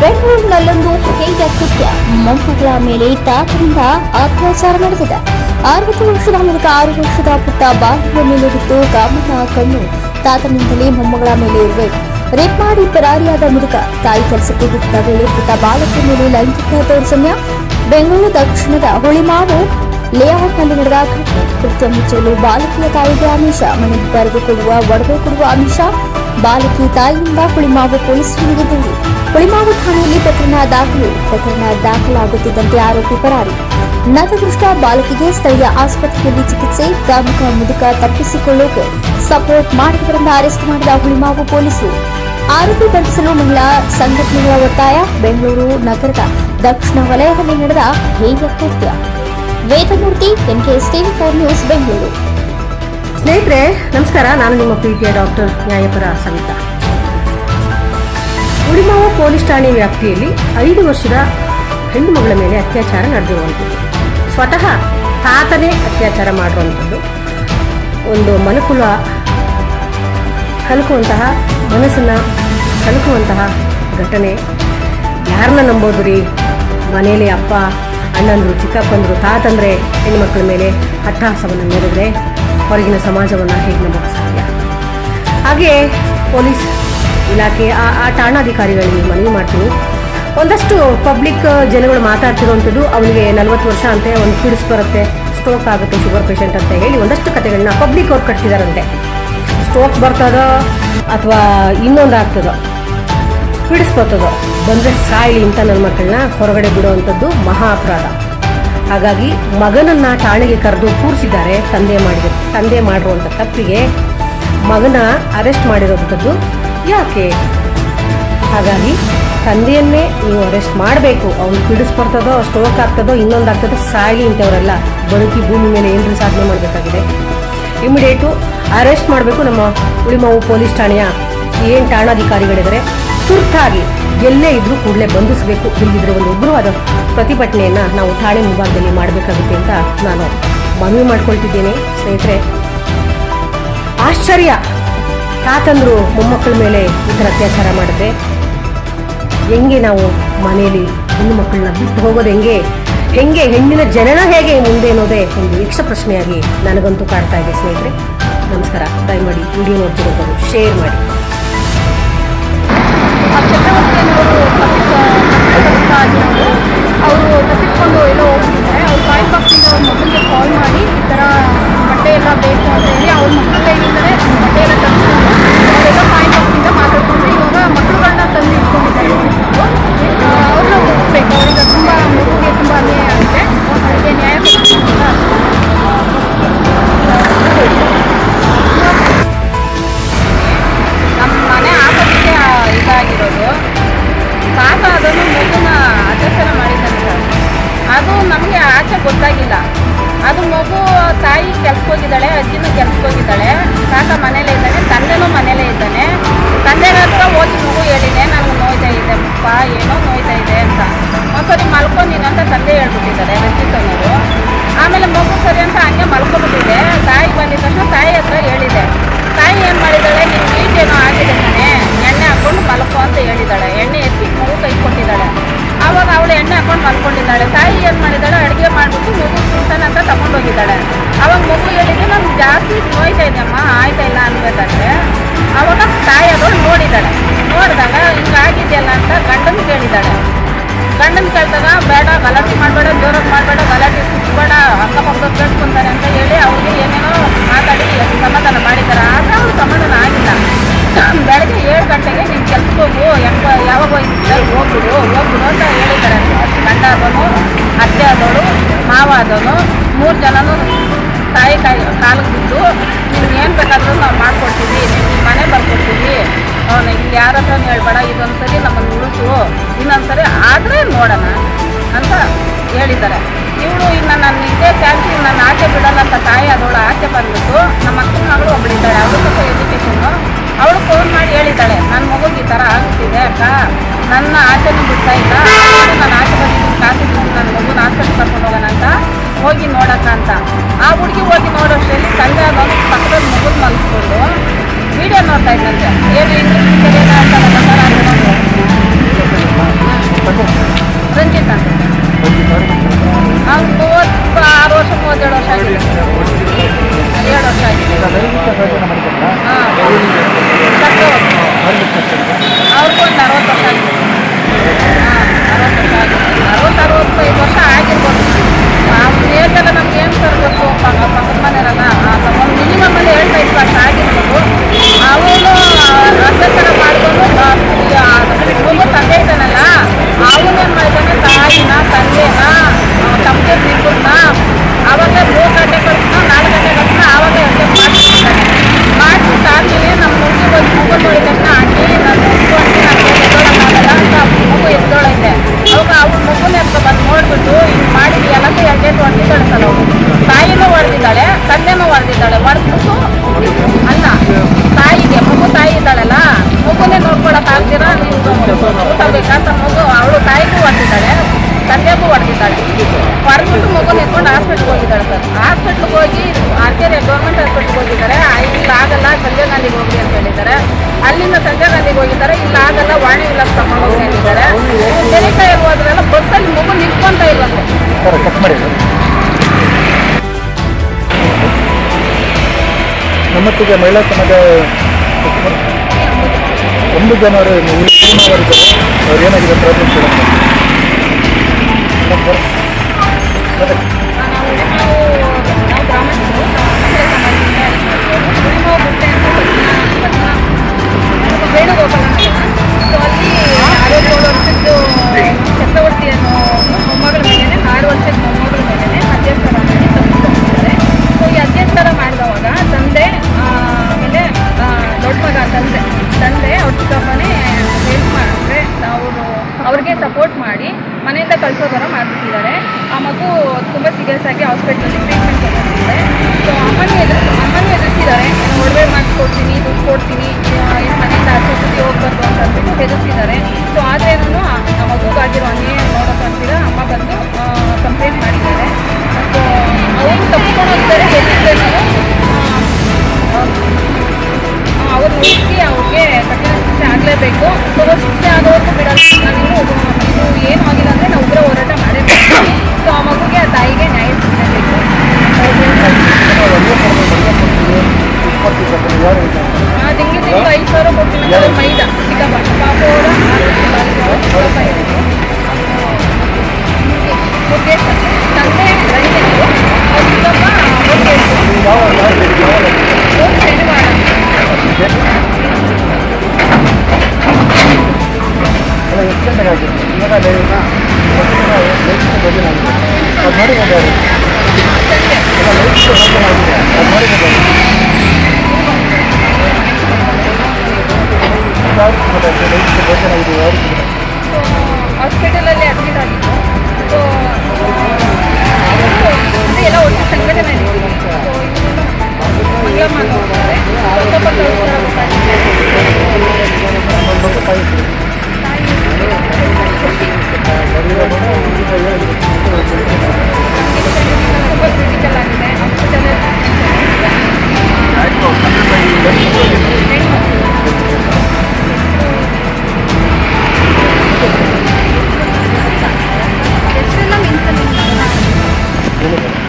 ಬೆಂಗಳೂರಿನಲ್ಲೊಂದು ಹೇಯ ಕೃತ್ಯ. ಮಂಕುಗಳ ಮೇಲೆ ತಾತರಿಂದ ಅತ್ಯಾಚಾರ ನಡೆದಿದೆ. ಅರವತ್ತು ವರ್ಷದ ಮೂಲಕ ಆರು ವರ್ಷದ ಪುಟ್ಟ ಬಾಲಿಯ ಮೇಲೆ ಬಿದ್ದು ಗಾಮನ ಕಣ್ಣು ತಾತನಿಂದಲೇ ಮೊಮ್ಮಗಳ ಮೇಲೆ ಇರುವೆ. ರೇಪ್ ಮಾಡಿ ಪರಾರಿಯಾದ ಮುದುಕ ತಾಯಿ ಕೆಲಸಕ್ಕೆ ಬಿಟ್ಟ ವೇಳೆ ಪುಟ್ಟ ಬಾಲಕರ ಮೇಲೆ ಲೈಂಗಿಕ ದೌರ್ಜನ್ಯ. ಬೆಂಗಳೂರು ದಕ್ಷಿಣದ ಹುಳಿಮಾವು ಲೇಔಟ್ನಲ್ಲಿ ನಡೆದ ಘಟನೆ ಕೃತ್ಯ ಮುಚ್ಚಲು ಬಾಲಕಿಯ ತಾಯಿಗೆ ಆಮಿಷ. ಮನೆಗೆ ಬರೆದುಕೊಡುವ ಒಡವೆ ಕೊಡುವ ಆಮಿಷ. ಬಾಲಕಿ ತಾಯಿಯಿಂದ ಹುಳಿಮಾವು ಪೊಲೀಸರಿಗೆ ದೂರು ಹುಳಿಮಾವು ಠಾಣೆಯಲ್ಲಿ ಪ್ರಕರಣ ದಾಖಲು, ಪ್ರಕರಣ ದಾಖಲಾಗುತ್ತಿದ್ದಂತೆ ಆರೋಪಿ ಪರಾರಿ. ನತದೃಷ್ಟ ಬಾಲಕಿಗೆ ಸ್ಥಳೀಯ ಆಸ್ಪತ್ರೆಯಲ್ಲಿ ಚಿಕಿತ್ಸೆ ಪ್ರಮುಖ ಮುದುಕ ತಪ್ಪಿಸಿಕೊಳ್ಳೋಕೆ ಸಪೋರ್ಟ್ ಮಾಡಿದವರನ್ನ ಅರೆಸ್ಟ್ ಮಾಡಿದ ಹುಳಿಮಾವು ಪೊಲೀಸರು. ಆರೋಪಿ ಬಂಧಿಸಲು ಮಹಿಳಾ ಸಂಘಟನೆಗಳ ಒತ್ತಾಯ, ಬೆಂಗಳೂರು ನಗರದ ದಕ್ಷಿಣ ವಲಯದಲ್ಲಿ ನಡೆದ ಹೇಯ ಕೃತ್ಯ. ವೇದಮೂರ್ತಿ, ಎನ್ಕೆ ಸ್ಟೇನ್ ಫೋರ್ ನ್ಯೂಸ್ ಬೆಂಗಳೂರು. ಸ್ನೇಹಿತರೆ, ನಮಸ್ಕಾರ. ನಾನು ನಿಮ್ಮ ಪ್ರೀತಿಯ ಡಾಕ್ಟರ್ ನ್ಯಾಯಪರ ಸವಿತಾ. ಉಳಿಮಾವು ಪೊಲೀಸ್ ಠಾಣೆ ವ್ಯಾಪ್ತಿಯಲ್ಲಿ ಐದು ವರ್ಷದ ಹೆಣ್ಣು ಮಗಳ ಮೇಲೆ ಅತ್ಯಾಚಾರ ನಡೆದಿರುವಂಥದ್ದು. ಸ್ವತಃ ತಾತನೇ ಅತ್ಯಾಚಾರ ಮಾಡುವಂಥದ್ದು. ಒಂದು ಮನುಕುಲ ಕಲುಕುವಂತಹ ಮನಸ್ಸನ್ನು ಕಲುಕುವಂತಹ ಘಟನೆ. ಯಾರನ್ನ ನಂಬೋದು ರೀ ಮನೆಯಲ್ಲಿ ಅಪ್ಪ, ಅಣ್ಣಂದರು, ಚಿಕ್ಕಪ್ಪಂದರು, ತಾತಂದರೆ ಹೆಣ್ಣುಮಕ್ಕಳ ಮೇಲೆ ಅಟ್ಟಹಾಸವನ್ನು ನೋಡಿದ್ರೆ ಹೊರಗಿನ ಸಮಾಜವನ್ನು ಹೇಗೆ ನಂಬೋಕ್ಕೆ ಸಾಧ್ಯ? ಹಾಗೆಯೇ ಪೊಲೀಸ್ ಇಲಾಖೆ ಆ ಆ ಠಾಣಾಧಿಕಾರಿಗಳಿಗೆ ಮನವಿ ಮಾಡ್ತೀನಿ. ಒಂದಷ್ಟು ಪಬ್ಲಿಕ್ ಜನಗಳು ಮಾತಾಡ್ತಿರುವಂಥದ್ದು ಅವನಿಗೆ ನಲವತ್ತು ವರ್ಷ ಅಂತೆ, ಒಂದು ಪಿಡಿಸ್ ಬರುತ್ತೆ ಸ್ಟ್ರೋಕ್ ಆಗುತ್ತೆ ಶುಗರ್ ಪೇಷಂಟ್ ಅಂತ ಹೇಳಿ ಒಂದಷ್ಟು ಕಥೆಗಳನ್ನ ಪಬ್ಲಿಕ್ ಅವ್ರು ಕಟ್ತಿದಾರಂತೆ ಸ್ಟ್ರೋಕ್ ಬರ್ತದೋ ಅಥವಾ ಇನ್ನೊಂದು ಆಗ್ತದೋ ಬಿಡಿಸ್ಕೊತದೋ ಬಂದರೆ ಸಾಯಿಲಿ ಅಂತ ನನ್ನ ಮಕ್ಕಳನ್ನ ಹೊರಗಡೆ ಬಿಡುವಂಥದ್ದು ಮಹಾ ಅಪರಾಧ ಹಾಗಾಗಿ ಮಗನನ್ನ ಠಾಣೆಗೆ ಕರೆದು ಕೂರಿಸಿದ್ದಾರೆ, ತಂದೆ ಮಾಡಿದ, ತಂದೆ ಮಾಡಿರುವಂಥ ತಪ್ಪಿಗೆ ಮಗನ ಅರೆಸ್ಟ್ ಮಾಡಿರೋಂಥದ್ದು ಯಾಕೆ? ಹಾಗಾಗಿ ತಂದೆಯನ್ನೇ ನೀವು ಅರೆಸ್ಟ್ ಮಾಡಬೇಕು. ಅವ್ನು ಬಿಡಿಸ್ಕೊಡ್ತದೋ ಸ್ಟೋಕ್ ಆಗ್ತದೋ, ಇನ್ನೊಂದು ಆಗ್ತದೋ, ಸಾಯಲಿ ಇಂಥವರೆಲ್ಲ. ಬದುಕಿ ಭೂಮಿ ಮೇಲೆ ಏನು ಸಾಧನೆ ಮಾಡಬೇಕಾಗಿದೆ. ಇಮಿಡಿಯೇಟು ಅರೆಸ್ಟ್ ಮಾಡಬೇಕು ನಮ್ಮ ಉಳಿಮಾವು ಪೊಲೀಸ್ ಠಾಣೆಯ ಏನು ಠಾಣಾಧಿಕಾರಿಗಳಿದ್ದಾರೆ ತುರ್ತಾಗಿ ಎಲ್ಲೇ ಇದ್ರೂ ಕೂಡಲೇ ಬಂಧಿಸಬೇಕು. ಇಲ್ಲಿದ್ರೆ ಒಂದು ಉಗ್ರವಾದ ಪ್ರತಿಭಟನೆಯನ್ನು ನಾವು ಠಾಣೆ ಮುಂಭಾಗದಲ್ಲಿ ಮಾಡಬೇಕಾಗುತ್ತೆ ಅಂತ ನಾನು ಮನವಿ ಮಾಡ್ಕೊಳ್ತಿದ್ದೇನೆ. ಸ್ನೇಹಿತರೆ, ಆಶ್ಚರ್ಯ! ತಾತಂದ್ರು ಮೊಮ್ಮಕ್ಕಳ ಮೇಲೆ ಈ ಥರ ಅತ್ಯಾಚಾರ ಮಾಡಿದ್ರೆ ಹೆಂಗೆ ನಾವು ಮನೆಯಲ್ಲಿ ಹೆಣ್ಣು ಮಕ್ಕಳನ್ನ ಬಿಟ್ಟು ಹೋಗೋದು ಹೆಂಗೆ? ಹೆಂಗೆ ಹೆಣ್ಣಿನ ಜನನ ಹೇಗೆ ಮುಂದೆ ಅನ್ನೋದೇ ಒಂದು ಯಕ್ಷ ಪ್ರಶ್ನೆಯಾಗಿ ನನಗಂತೂ ಕಾಡ್ತಾ ಇದೆ ಸ್ನೇಹಿತರೆ. ನಮಸ್ಕಾರ. ದಯಮಾಡಿ ವಿಡಿಯೋ ನೋಡ್ತಿರೋದು ಶೇರ್ ಮಾಡಿ. ಅವರು ತಪ್ಪಿಸ್ಕೊಂಡು ಎಲ್ಲೋ ಹೋಗ್ತಿದ್ದಾರೆ. ಅವ್ರು ತಾಯಿ ಪಕ್ಷದಿಂದ ಅವ್ರ ಮಕ್ಕಳಿಗೆ ಕಾಲ್ ಮಾಡಿ ಈ ಥರ ಬಟ್ಟೆ ಎಲ್ಲ ಬೇಕು ಅಂತ ಹೇಳಿ ಅವ್ರ ಮಕ್ಕಳ ಕೈಯಿಂದಲೇ ಬಟ್ಟೆ ಎಲ್ಲ ತರಿಸ್ಕೊಂಡು ಅವರೆಲ್ಲ ಪಾಯಿಂಟ್ ಪಕ್ಷದಿಂದ ಮಾತಾಡ್ಕೊಂಡು ಇವಾಗ ಮಕ್ಕಳುಗಳನ್ನ ತಂದು ಉಳಿಸ್ಬೇಕು ಅವ್ರಿಗೆ ತುಂಬ ಮಗುಗೆ ತುಂಬ ಆಗುತ್ತೆ. ನ್ಯಾಯ ನಮ್ಮ ಮನೆ ಆಪತ್ತಿಗೆ ಇದಾಗಿರೋದು. ಪಾಪ ಅದನ್ನು ಮಗುನ ಅತ್ಯಾಚಾರ ಮಾಡಿದ್ದಾರೆ. ಅದು ನಮಗೆ ಆಚೆ ಗೊತ್ತಾಗಿಲ್ಲ. ಅದು ಮಗು, ತಾಯಿ ಕೆಲ್ಸಕ್ಕೆ ಹೋಗಿದ್ದಾಳೆ ಅಜ್ಜಿನೂ ಕೆಲ್ಸಕ್ಕೆ ಹೋಗಿದ್ದಾಳೆ ತಾತ ಮನೇಲೇ ಇದ್ದಾನೆ, ತಂದೆನೂ ಮನೇಲೇ ಇದ್ದಾನೆ. ತಂದೆ ಹತ್ರ ಹೋಗಿ ಮಗು ಹೇಳಿದೆ, ನನಗೆ ನೋಯ್ತಾ ಇದೆ ಮುಪ್ಪ, ಏನೋ ನೋಯ್ತಾ ಇದೆ ಅಂತ. ಒಂದ್ಸರಿ ಮಲ್ಕೊಂಡಿನ ಅಂತ ತಂದೆ ಹೇಳ್ಬಿಟ್ಟಿದ್ದಾರೆ ರಂಜಿತ್ ಅನ್ನೋರು ಆಮೇಲೆ ಮಗು ಸರಿ ಅಂತ ಹಂಗೆ ಮಲ್ಕೊಂಡ್ಬಿಟ್ಟಿದೆ. ತಾಯಿ ಬಂದಿದ್ದ ತಾಯಿ ಹತ್ರ ಹೇಳಿದೆ. ತಾಯಿ ಏನು ಮಾಡಿದ್ದಾಳೆ ನಿಮ್ಗೆ ಏನೋ ಆಗಿದೆ ಹಾಕೊಂಡು ಮಲ್ಕೋ ಅಂತ ಹೇಳಿದ್ದಾಳೆ. ಎಣ್ಣೆ ಎತ್ತಿ ಮಗು ಕೈ ಕೊಟ್ಟಿದ್ದಾಳೆ. ಆವಾಗ ಅವಳು ಎಣ್ಣೆ ಹಾಕೊಂಡು ಮಲ್ಕೊಂಡಿದ್ದಾಳೆ. ತಾಯಿ ಏನು ಮಾಡಿದ್ದಾಳೆ ಅಡುಗೆ ಮಾಡಿಬಿಟ್ಟು ಮಗು ತಿಂತಾನೆ ಅಂತ ತಗೊಂಡೋಗಿದ್ದಾಳೆ. ಅವಾಗ ಮಗು ಹೇಳಿದ್ರೆ ನಮ್ಗೆ ಜಾಸ್ತಿ ನೋಯ್ತಾ ಇದೆ ಅಮ್ಮ, ಆಯ್ತಾ ಇಲ್ಲ ಅನ್ಬೇಕಾದ್ರೆ ಅವಾಗ ತಾಯಿ ಅದಳು ನೋಡಿದ್ದಾಳೆ. ನೋಡಿದಾಗ ಹಿಂಗಾಗಿದೆಯಲ್ಲ ಅಂತ ಗಂಡನ ಕೇಳಿದ್ದಾಳೆ. ಗಂಡನ ಕೇಳಿದಾಗ, ಬೇಡ, ಗಲಾಟೆ ಮಾಡಬೇಡ, ಜೋರಾಗಿ ಮಾಡಬೇಡ, ಗಲಾಟೆ ಬೇಡ ಅಕ್ಕಪಕ್ಕದ ಕೇಳ್ಕೊಂತಾರೆ ಅಂತ ಹೇಳಿ ಅವ್ರಿಗೆ ಏನೇನೋ ಯಾರ ಹತ್ರ ಹೇಳ್ಬೇಡ ಇದೊಂದ್ಸರಿ ನಮ್ಮನ್ನು ಉಳಿಸು ಇನ್ನೊಂದು ಸರಿ ಆದರೆ ನೋಡೋಣ ಅಂತ ಹೇಳಿದ್ದಾರೆ. ಇವಳು ಇನ್ನು ನನ್ನ ಇದೇ ಚಾನ್ಸಿ ನನ್ನ ಆಚೆ ಬಿಡಲ್ಲ ಅಂತ ತಾಯಿ ಅದವಳು ಆಚೆ ಬಂದ್ಬಿಟ್ಟು ನಮ್ಮ ಅಕ್ಕನ ಮಗಳು ಒಬ್ಬಳಿದ್ದಾಳೆ ಅವಳು ಸ್ವಲ್ಪ ಎಜುಕೇಷನ್ನು ಅವಳು ಫೋನ್ ಮಾಡಿ ಹೇಳಿದ್ದಾಳೆ ನನ್ನ ಮಗುಗೆ ಈ ಥರ ಆಗುತ್ತಿದೆ ಅಕ್ಕ, ನನ್ನ ಆಚೆನೂ ಬಿಡ್ತಾ ಇಲ್ಲ ನಾನು ಆಚೆ ಬಂದಿದ್ದೀನಿ ಕಾಸಿದ್ದೀನಿ ನನ್ನ ಮಗುನ ಆಸ್ಪತ್ರೆ ಕರ್ಕೊಂಡು ಹೋಗೋಣ ಅಂತ ಹೋಗಿ ನೋಡಕ್ಕ ಅಂತ. ಆ ಹುಡುಗಿ ಹೋಗಿ ನೋಡೋಷ್ಟರಲ್ಲಿ ತಂದೆ ಆದವನು ಪಕ್ಕದ ಮಗುನ ಮಲಗಿಸ್ಕೊಂಡು ವಿಡಿಯೋ ನೋಡ್ತಾ ಇದ್ದಂತೆ. ಏನು ಇಂಗ್ಲೀಷ್ ಮಾಡ್ಕೊಂಡು ತಂದೆ ಇದ್ದಾನಲ್ಲ ಹಾಸ್ಪಿಟ್ಲ್ಗೆ ಹೋಗಿ ಆರ್ ಆರ್ಕೆರೆ ಗೌರ್ಮೆಂಟ್ ಹಾಸ್ಪಿಟ್ಲ್ಗೆ ಹೋಗಿದ್ದಾರೆ. ಇಲ್ಲಿ ಆಗಲ್ಲ ಸಂಜಯ್ ಗಾಂಧಿಗೆ ಹೋಗಿ ಅಂತ ಹೇಳಿದ್ದಾರೆ. ಅಲ್ಲಿಂದ ಸಂಜಯ್ ಗಾಂಧಿಗೆ ಹೋಗಿದ್ದಾರೆ. ಇಲ್ಲ ಆಗಲ್ಲ, ವಾಣಿ ವಿಲಾಸ್ ತಗೊಂಡು ಹೋಗಿ ಅಂತಿದ್ದಾರೆ ತೆರಿಕಾಯಿ ಹೋದ್ರಲ್ಲ ಬಸ್ಸಲ್ಲಿ ಮಗು ನಿಂತ್ಕೊಂತ ಇಲ್ವಂತೆ ನಮ್ಮತ್ತಿಗೆ ಮಹಿಳಾ ಸಮಾಜ ಒಂದು ಜನರು ಅವ್ರು ಏನಾಗಿದೆ ಪ್ರಾಬ್ಲಮ್ ಸೀರಿಯಸ್ ಆಗಿ ಹಾಸ್ಪಿಟ್ಲಲ್ಲಿ ಟ್ರೀಟ್ಮೆಂಟ್ ತಗೊಂಡಿದ್ದಾರೆ ಸೊ ಅಮ್ಮನೂ ಎದುರು ಅಮ್ಮನೂ ಎದುರಿಸಿದ್ದಾರೆ. ಒಡವೆ ಮಾಡಿಸ್ಕೊಡ್ತೀನಿ ದುಡ್ಡು ಕೊಡ್ತೀನಿ ಮನೆಯಿಂದ ಆಚೆ ಹೋಗ್ಬಾರ್ದು ಅಂತ ಅಂದ್ಬಿಟ್ಟು ಹೆದರ್ಸಿದ್ದಾರೆ ಸೊ ಆದ್ರೇನು ಆ ಮಗುಗಾಗಿರೋ ಅನ್ಯಾಯ ನೋಡೋಕೆ ಅಂತೀರ? ಅಮ್ಮ ಬಂದು ಕಂಪ್ಲೇಂಟ್ ಮಾಡಿದ್ದಾರೆ. ಸೊ ಅವರು ತಪ್ಪಿಕೊಂಡು ಹೋಗ್ತಾರೆ ಅವ್ರು ಹುಡುಕಿ ಅವ್ರಿಗೆ ಕಠಿಣ ಶಿಕ್ಷೆ ಆಗಲೇಬೇಕು. ಸೊ ಶಿಕ್ಷೆ ಆಗೋವರೆಗೂ ಬಿಡಲ್ಲ. ನಾನು ಇದು ಏನು ಆಗಿಲ್ಲ ಅಂದರೆ ನಾವು ಉಗ್ರ ಹೋರಾಟ ಮಾಡೇಬೇಕು ಸೊ ಆ ಮಗುಗೆ ಆ ತಾಯಿಗೆ ನ್ಯಾಯ ಸಿಗಬೇಕು ಯಾರು ಆ ತಿಂಗಳು ತಿಂಗಳು ಐದು ಸಾವಿರ ಕೊಡ್ತೀನಿ ಅವ್ರ ಮೈದ ಚಿಕ್ಕಪ್ಪ ಪಾಪ ಅವರ ಚಿಕ್ಕಪ್ಪ ಹೇಳಿದ್ರು ಮುಖೇಶ್ ಅಂತ. ತಂದೆ ರೈತರು ಅವ್ರ ಚಿಕ್ಕಪ್ಪ ಮುಖೇಶ್ ಯಾವ ಯಾವ ಯಾವ ಹೋದ ಶನಿವಾರ ಅಲ್ಲ ಎಷ್ಟು ಗಂಟೆಗೆ ಆಗಿದೆ ಇವಾಗ ಲೈವ್ನ ಲೈಫ್ ಭಜನೆ ಆಗಿದೆ ಅದು ನೋಡಿ ಬಂದವರು ಸಂಜೆ ಎಲ್ಲ ಲೈಫ್ ಭಜನೆ ಆಗಿದೆ ಅದು ನೋಡಿ ಬಂದವರು ಲೈಫ್ ಭಜನೆ ಆಗಿದೆ ಯಾರು ಸೊ ಹಾಸ್ಪಿಟಲಲ್ಲಿ ಅಡ್ಮಿಟ್ ಆಗಿತ್ತು